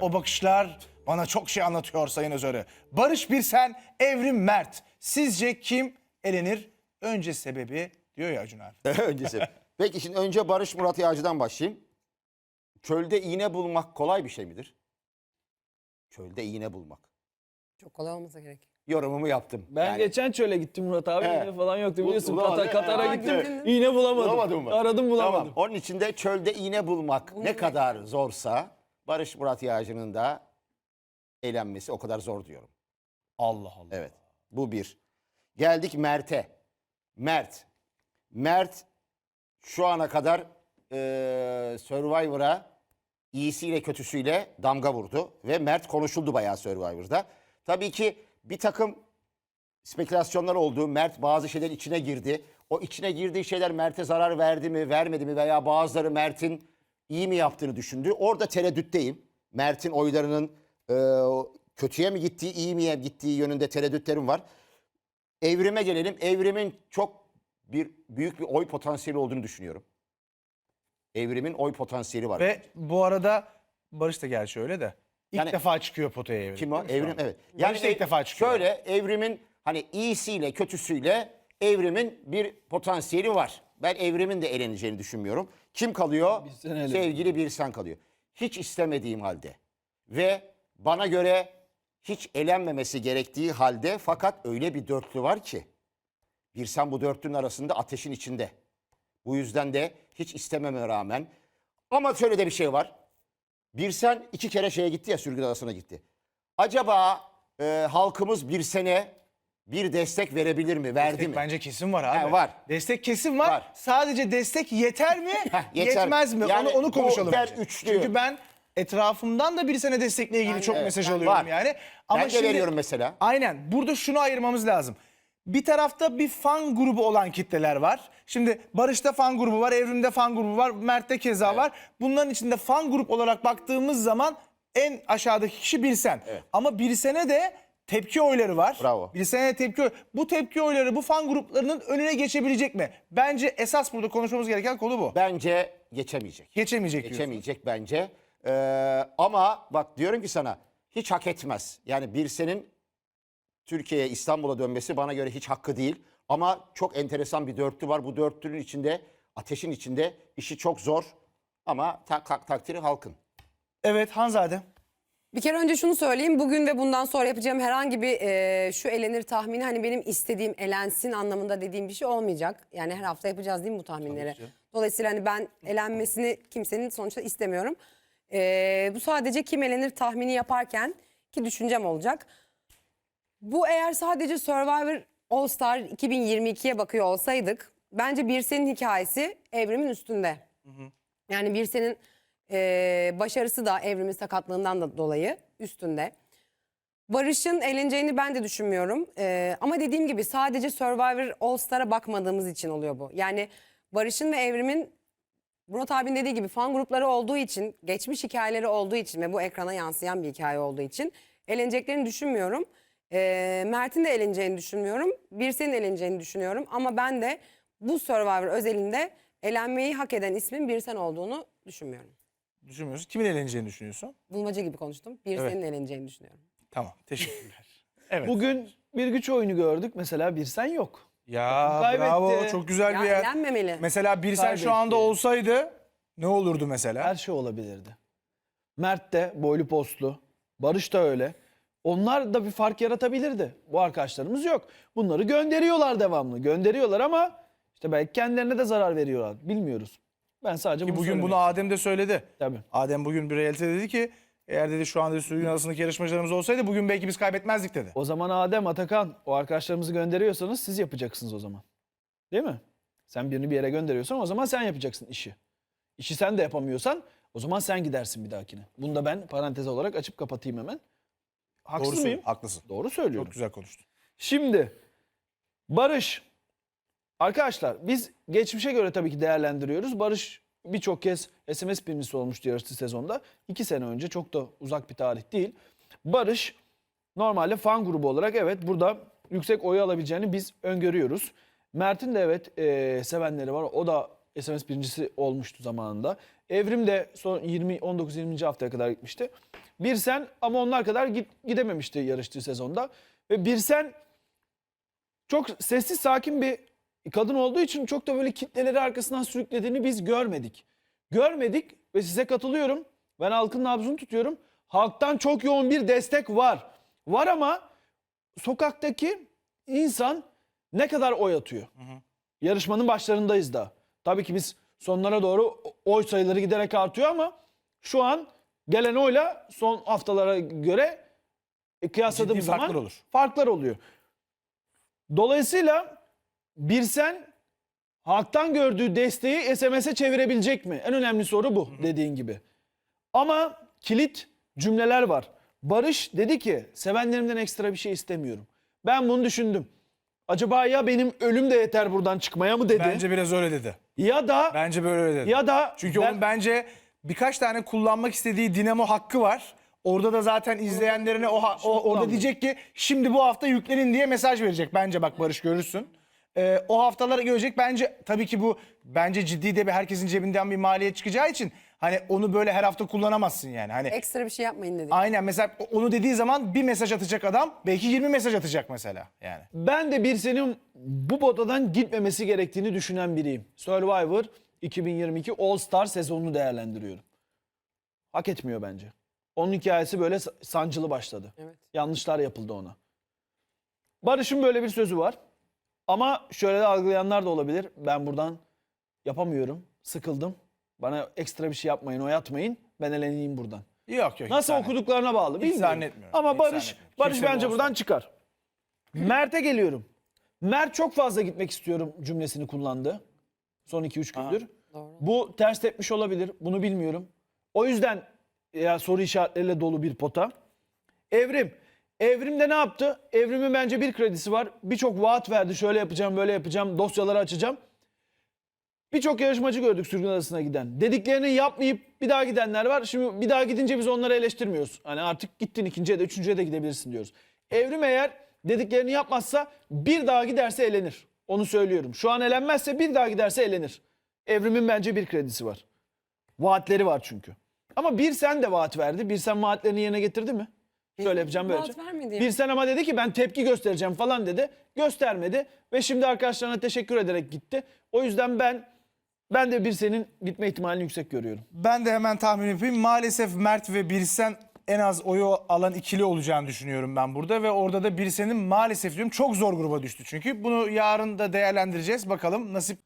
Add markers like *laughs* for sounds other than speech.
O bakışlar bana çok şey anlatıyor Sayın Özörü. Barış Birsen, Evrim Mert. Sizce kim elenir? Önce sebebi diyor ya Acun abi. *laughs* Öncesi. Peki şimdi önce Barış Murat Yağcı'dan başlayayım. Çölde iğne bulmak kolay bir şey midir? Çölde iğne bulmak. Çok kolay olmasa gerek. Yorumumu yaptım. Ben Yani geçen çöle gittim Murat abi. Evet. İğne falan yoktu biliyorsun. Bulamadın. Katar, Katar'a gittim. İğne bulamadım. Bulamadın mı? Aradım bulamadım. Tamam. Onun için de çölde iğne bulmak ne kadar zorsa Barış Murat Yağcı'nın da eğlenmesi o kadar zor diyorum. Allah Allah. Evet. Bu bir. Geldik Mert'e. Mert. Mert şu ana kadar eee Survivor'a iyisiyle kötüsüyle damga vurdu. Ve Mert konuşuldu bayağı Survivor'da. Tabii ki bir takım spekülasyonlar oldu. Mert bazı şeylerin içine girdi. O içine girdiği şeyler Mert'e zarar verdi mi, vermedi mi veya bazıları Mert'in iyi mi yaptığını düşündü. Orada tereddütteyim. Mert'in oylarının e, kötüye mi gittiği, iyi mi gittiği yönünde tereddütlerim var. Evrime gelelim. Evrimin çok bir büyük bir oy potansiyeli olduğunu düşünüyorum. Evrimin oy potansiyeli var. Ve bu arada Barış da gerçi öyle de. İlk Yani- defa çıkıyor potaya Evrim. Kim o? Değil mi şu Evrim an? evet. Barış da ilk ev- defa çıkıyor. Şöyle evrimin hani iyisiyle kötüsüyle evrimin bir potansiyeli var. Ben evrimin de eleneceğini düşünmüyorum. Kim kalıyor? Birsen. Sevgili bir sen kalıyor. Hiç istemediğim halde ve bana göre hiç elenmemesi gerektiği halde fakat öyle bir dörtlü var ki bir sen bu dörtlünün arasında ateşin içinde. Bu yüzden de hiç istememe rağmen ama şöyle de bir şey var. Bir sen iki kere şeye gitti ya sürgün adasına gitti. Acaba e, halkımız bir sene bir destek verebilir mi? Verdi Destek mi? bence kesin var abi. He, var. Destek kesin var. Var. Sadece destek yeter mi? *laughs* Yeter. Yetmez mi? Yani onu onu bu konuşalım. der bence. üçlü. Çünkü ben etrafımdan da bir sene destekle ilgili çok evet, mesaj ben- alıyorum var. yani. Ben de veriyorum mesela. Aynen. Burada şunu ayırmamız lazım. Bir tarafta bir fan grubu olan kitleler var. Şimdi Barış'ta fan grubu var, Evrim'de fan grubu var, Mert'te keza var. Bunların içinde fan grup olarak baktığımız zaman en aşağıdaki kişi Birsen. Ama Birsen'e de tepki oyları var. Bravo. Birsen'e tepki Bu tepki oyları bu fan gruplarının önüne geçebilecek mi? Bence esas burada konuşmamız gereken konu bu. Bence geçemeyecek. Geçemeyecek diyorsun. Geçemeyecek bence. Ee, ama bak diyorum ki sana hiç hak etmez. Yani bir senin Türkiye'ye İstanbul'a dönmesi bana göre hiç hakkı değil. Ama çok enteresan bir dörtlü var. Bu dörtlünün içinde ateşin içinde işi çok zor. Ama tak, tak, takdiri halkın. Evet Hanzade. Bir kere önce şunu söyleyeyim. Bugün ve bundan sonra yapacağım herhangi bir e, şu elenir tahmini hani benim istediğim elensin anlamında dediğim bir şey olmayacak. Yani her hafta yapacağız değil mi bu tahminleri? Dolayısıyla hani ben elenmesini kimsenin sonuçta istemiyorum. E, bu sadece kim elenir tahmini yaparken ki düşüncem olacak. Bu eğer sadece Survivor All Star 2022'ye bakıyor olsaydık bence Birsen'in hikayesi evrimin üstünde. Yani Birsen'in e, başarısı da evrimin sakatlığından da dolayı üstünde. Barış'ın eğleneceğini ben de düşünmüyorum. E, ama dediğim gibi sadece Survivor All Star'a bakmadığımız için oluyor bu. Yani Barış'ın ve evrimin Murat abinin dediği gibi fan grupları olduğu için, geçmiş hikayeleri olduğu için ve bu ekrana yansıyan bir hikaye olduğu için eğleneceklerini düşünmüyorum. Ee, Mert'in de eğleneceğini düşünmüyorum. Birsen'in eğleneceğini düşünüyorum. Ama ben de bu Survivor özelinde eğlenmeyi hak eden ismin Birsen olduğunu düşünmüyorum. Düşünmüyorsun. Kimin eğleneceğini düşünüyorsun? Bulmaca gibi konuştum. Birsen'in eğleneceğini düşünüyorum. Tamam. Teşekkürler. *laughs* Evet. Bugün bir güç oyunu gördük. Mesela bir sen yok. Ya Kaybetti. bravo çok güzel Ya bir yer. eğlenmemeli. Mesela bir sen Kaybetti. şu anda olsaydı ne olurdu mesela? Her şey olabilirdi. Mert de boylu postlu. Barış da öyle. Onlar da bir fark yaratabilirdi. Bu arkadaşlarımız yok. Bunları gönderiyorlar devamlı. Gönderiyorlar ama işte belki kendilerine de zarar veriyorlar. Bilmiyoruz. Ben sadece Ki bunu bugün bunu Adem de söyledi. Tabii. Adem bugün bir realite dedi ki eğer dedi şu anda sürgün arasındaki yarışmacılarımız olsaydı bugün belki biz kaybetmezdik dedi. O zaman Adem, Atakan o arkadaşlarımızı gönderiyorsanız siz yapacaksınız o zaman. Değil mi? Sen birini bir yere gönderiyorsan o zaman sen yapacaksın işi. İşi sen de yapamıyorsan o zaman sen gidersin bir dahakine. Bunu da ben parantez olarak açıp kapatayım hemen. Haksız Doğru mıyım? Haklısın. Doğru söylüyorum. Çok güzel konuştun. Şimdi Barış. Arkadaşlar biz geçmişe göre tabii ki değerlendiriyoruz. Barış birçok kez SMS birincisi olmuştu yarıştığı sezonda. İki sene önce çok da uzak bir tarih değil. Barış normalde fan grubu olarak evet burada yüksek oyu alabileceğini biz öngörüyoruz. Mert'in de evet e, sevenleri var. O da SMS birincisi olmuştu zamanında. Evrim de son 20 19 20. haftaya kadar gitmişti. Birsen ama onlar kadar git, gidememişti yarıştığı sezonda. Ve Birsen çok sessiz sakin bir kadın olduğu için çok da böyle kitleleri arkasından sürüklediğini biz görmedik. Görmedik ve size katılıyorum. Ben halkın nabzını tutuyorum. Halktan çok yoğun bir destek var. Var ama sokaktaki insan ne kadar oy atıyor? Yarışmanın başlarındayız da. Tabii ki biz sonlara doğru oy sayıları giderek artıyor ama şu an gelen oyla son haftalara göre e, kıyasladığımız Ciddi zaman farklar olur. farklar oluyor. Dolayısıyla Birsen halktan gördüğü desteği SMS'e çevirebilecek mi? En önemli soru bu dediğin gibi. Ama kilit cümleler var. Barış dedi ki sevenlerimden ekstra bir şey istemiyorum. Ben bunu düşündüm. Acaba ya benim ölüm de yeter buradan çıkmaya mı dedi? Bence biraz öyle dedi. ya da Bence böyle öyle dedi. ya da Çünkü ben- onun bence birkaç tane kullanmak istediği dinamo hakkı var. Orada da zaten izleyenlerine o, ha- o- orada diyecek ki şimdi bu hafta yüklenin diye mesaj verecek. Bence bak Barış görürsün. Ee, o haftaları görecek. Bence tabii ki bu bence ciddi de bir herkesin cebinden bir maliyet çıkacağı için hani onu böyle her hafta kullanamazsın yani. Hani Ekstra bir şey yapmayın dedi. aynen mesela onu dediği zaman bir mesaj atacak adam belki 20 mesaj atacak mesela yani. Ben de bir senin bu potadan gitmemesi gerektiğini düşünen biriyim. Survivor 2022 All Star sezonunu değerlendiriyorum. Hak etmiyor bence. Onun hikayesi böyle sa- sancılı başladı. Evet. Yanlışlar yapıldı ona. Barış'ın böyle bir sözü var. Ama şöyle de algılayanlar da olabilir. Ben buradan yapamıyorum. Sıkıldım. Bana ekstra bir şey yapmayın, oyatmayın. Ben eleneyim buradan. Yok yok. Nasıl hiç okuduklarına bağlı bilmiyorum. zannetmiyorum. Ama Hiç Barış zannetmiyorum. Barış Kimse bence buradan çıkar. Mert'e geliyorum. Mert çok fazla gitmek istiyorum cümlesini kullandı. Son 2-3 gündür. Doğru. Bu ters tepmiş olabilir. Bunu bilmiyorum. O yüzden ya soru işaretleriyle dolu bir pota. Evrim. Evrim'de ne yaptı? Evrim'in bence bir kredisi var. Birçok vaat verdi. Şöyle yapacağım, böyle yapacağım. Dosyaları açacağım. Birçok yarışmacı gördük sürgün adasına giden. Dediklerini yapmayıp bir daha gidenler var. Şimdi bir daha gidince biz onları eleştirmiyoruz. Hani artık gittin ikinciye de üçüncüye de gidebilirsin diyoruz. Evrim eğer dediklerini yapmazsa bir daha giderse elenir. Onu söylüyorum. Şu an elenmezse bir daha giderse elenir. Evrimin bence bir kredisi var. Vaatleri var çünkü. Ama bir sen de vaat verdi. Bir sen vaatlerini yerine getirdi mi? Şöyle yapacağım böyle. Vaat yapacağım. vermedi ya. Bir sen ama dedi ki ben tepki göstereceğim falan dedi. Göstermedi ve şimdi arkadaşlarına teşekkür ederek gitti. O yüzden ben ben de bir senin gitme ihtimalini yüksek görüyorum. Ben de hemen tahmin yapayım. Maalesef Mert ve Birsen en az oyu alan ikili olacağını düşünüyorum ben burada. Ve orada da Birsen'in maalesef diyorum çok zor gruba düştü çünkü. Bunu yarın da değerlendireceğiz. Bakalım nasip